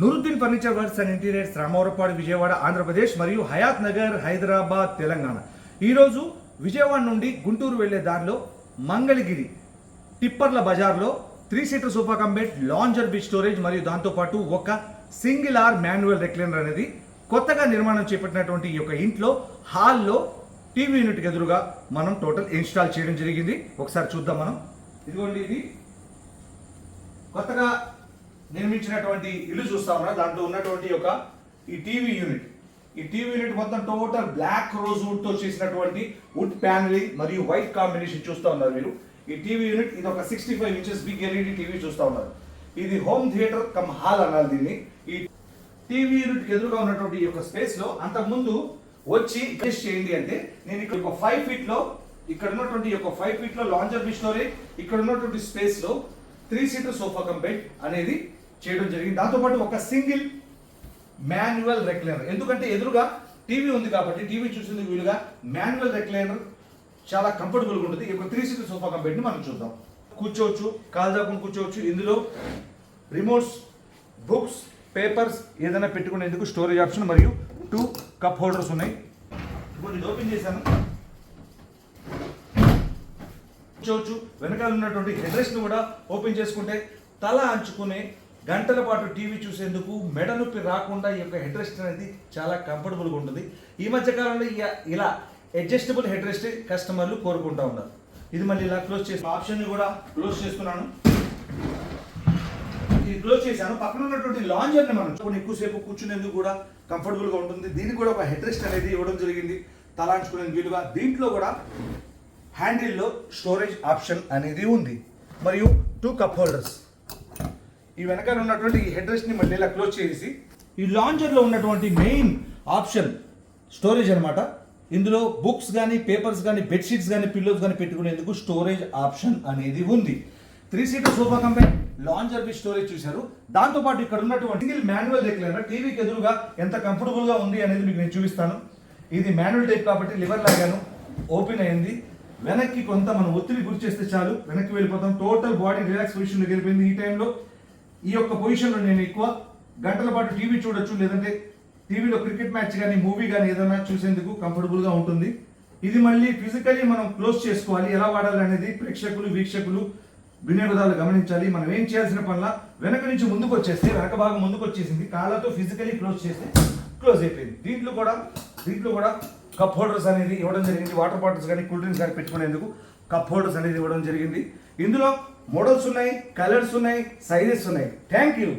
Nooruddin furniture works and interiors Ramavarapadu Vijayawada Andhra Pradesh మరియు హయాత్ నగర్ హైదరాబాద్ తెలంగాణ. ఈరోజు విజయవాడ నుండి గుంటూరు వెళ్ళే దారిలో మంగళగిరి టిప్పర్ల బజార్లో three seater sofa cum bed lounger bitch storage మరియు దాంతోపాటు ఒక సింగిల్ ఆర్ మాన్యువల్ రెక్లైనర్ అనేది కొత్తగా నిర్మాణం చేపట్టినటువంటి ఈ యొక్క ఇంట్లో హాల్లో టీవీ యూనిట్ ఎదురుగా మనం టోటల్ ఇన్స్టాల్ చేయడం జరిగింది. ఒకసారి చూద్దాం మనం. ఇదిగోండి ఇది. కొత్తగా నిర్మించినటువంటి ఇల్లు చూస్తా ఉన్నా దాంట్లో ఉన్నటువంటి ఒక ఈ టీవీ యూనిట్. ఈ టీవీ యూనిట్ మొత్తం టోటల్ బ్లాక్ రోజ్ వుడ్తో చేసినటువంటి వుడ్ ప్యానలింగ్ మరియు వైట్ కాంబినేషన్ చూస్తూ ఉన్నారు మీరు ఈ టీవీ యూనిట్ ఇది ఒక sixty five inches big LED TV చూస్తా ఉన్నారు. ఇది హోమ్ థియేటర్ కమ్ హాల్ అనాలి దీన్ని. ఈ టీవీ యూనిట్ ఎదురుగా ఉన్నటువంటి ఈ యొక్క స్పేస్లో అంతకుముందు వచ్చి టెస్ట్ చేయండి అంటే నేను ఇక్కడ ఒక ఫైవ్ ఫీట్లో ఇక్కడ ఉన్నటువంటి ఒక యొక్క ఫైవ్ ఫీట్లో లాంజర్ మిషనరీ ఇక్కడ ఉన్నటువంటి స్పేస్లో త్రీ సీటర్ సోఫా కంపెట్ అనేది చేయడం జరిగింది. దాంతోపాటు ఒక సింగిల్ మాన్యువల్ రెక్లైనర్. ఎందుకంటే ఎదురుగా టీవీ ఉంది కాబట్టి టీవీ చూసేందుకు వీలుగా మాన్యువల్ రెక్లైనర్ చాలా కంఫర్టబుల్గా ఉంటుంది. ఈ త్రీ సీటర్ సోఫా కంపెనీని మనం చూద్దాం. కూర్చోవచ్చు కాలు కూర్చోవచ్చు. ఇందులో రిమోట్స్ బుక్స్ పేపర్స్ ఏదైనా పెట్టుకునేందుకు స్టోరేజ్ ఆప్షన్ మరియు టూ కప్ హోల్డర్స్ ఉన్నాయి. ఇప్పుడు ఓపెన్ చేశాను. కూర్చోవచ్చు. వెనకాల ఉన్నటువంటి హెడ్రెస్ట్ కూడా ఓపెన్ చేసుకుంటే తల అంచుకునే గంటల పాటు టీవీ చూసేందుకు మెడ నొప్పి రాకుండా ఈ యొక్క హెడ్ రెస్ట్ అనేది చాలా కంఫర్టబుల్గా ఉంటుంది. ఈ మధ్య కాలంలో ఇలా అడ్జస్టబుల్ హెడ్రెస్ట్ కస్టమర్లు కోరుకుంటూ ఉన్నారు. ఇది మళ్ళీ ఇలా క్లోజ్ చేసి ఆప్షన్ కూడా క్లోజ్ చేస్తున్నాను. ఇది క్లోజ్ చేశాను. పక్కన ఉన్నటువంటి లాంజర్ని మనం కొన్ని ఎక్కువసేపు కూర్చునేందుకు కూడా కంఫర్టబుల్గా ఉంటుంది. దీనికి కూడా ఒక హెడ్ రెస్ట్ అనేది ఇవ్వడం జరిగింది. తలాంచుకునే వీలుగా దీంట్లో కూడా హ్యాండిల్లో స్టోరేజ్ ఆప్షన్ అనేది ఉంది. మరియు టూ కప్ హోల్డర్స్. ఈ వెనకాల ఉన్నటువంటి ఈ హెడ్ రెస్ట్ని మళ్ళీ ఇలా క్లోజ్ చేసి ఈ లాంచర్లో ఉన్నటువంటి మెయిన్ ఆప్షన్ స్టోరేజ్ అనమాట ఇందులో బుక్స్ కానీ పేపర్స్ కానీ బెడ్షీట్స్ కానీ పిల్లోస్ కానీ పెట్టుకునేందుకు స్టోరేజ్ ఆప్షన్ అనేది ఉంది. Three seater sofa company lounger B storage చూశారు. దాంతో పాటు ఇక్కడ ఉన్నటువంటి సింగిల్ మాన్యువల్ రెక్లైనర్ టీవీకి ఎదురుగా ఎంత కంఫర్టబుల్గా ఉంది అనేది మీకు నేను చూపిస్తాను. ఇది మాన్యువల్ టైప్ కాబట్టి లివర్ లాగాను ఓపెన్ అయింది. వెనక్కి కొంత మనం ఒత్తిడి గురి చేస్తే చాలు. వెనక్కి వెళ్ళిపోతాం. టోటల్ బాడీ రిలాక్స్ పొజిషన్లోకి వెళ్ళిపోయింది ఈ టైంలో ఈ యొక్క పొజిషన్లో నేను ఎక్కువ గంటల పాటు టీవీ చూడొచ్చు లేదంటే టీవీలో క్రికెట్ మ్యాచ్ కానీ మూవీ కానీ ఏదైనా చూసేందుకు కంఫర్టబుల్గా ఉంటుంది. ఇది మళ్ళీ ఫిజికలీ మనం క్లోజ్ చేసుకోవాలి. ఎలా వాడాలి అనేది ప్రేక్షకులు వీక్షకులు వినియోగదారులు గమనించాలి. మనం ఏం చేయాల్సిన పనుల వెనక నుంచి ముందుకు వచ్చేస్తే వెనక భాగం ముందుకు వచ్చేసింది కాళ్ళతో ఫిజికలీ క్లోజ్ చేస్తే క్లోజ్ అయిపోయింది. దీంట్లో కూడా దీంట్లో కూడా కప్ హోల్డర్స్ అనేది ఇవ్వడం జరిగింది. వాటర్ బాటిల్స్ కానీ కూల్ డ్రింక్స్ కానీ పెట్టుకునేందుకు కప్ హోల్డర్స్ అనేది ఇవ్వడం జరిగింది. ఇందులో మోడల్స్ ఉన్నాయి కలర్స్ ఉన్నాయి సైజెస్ ఉన్నాయి. Thank you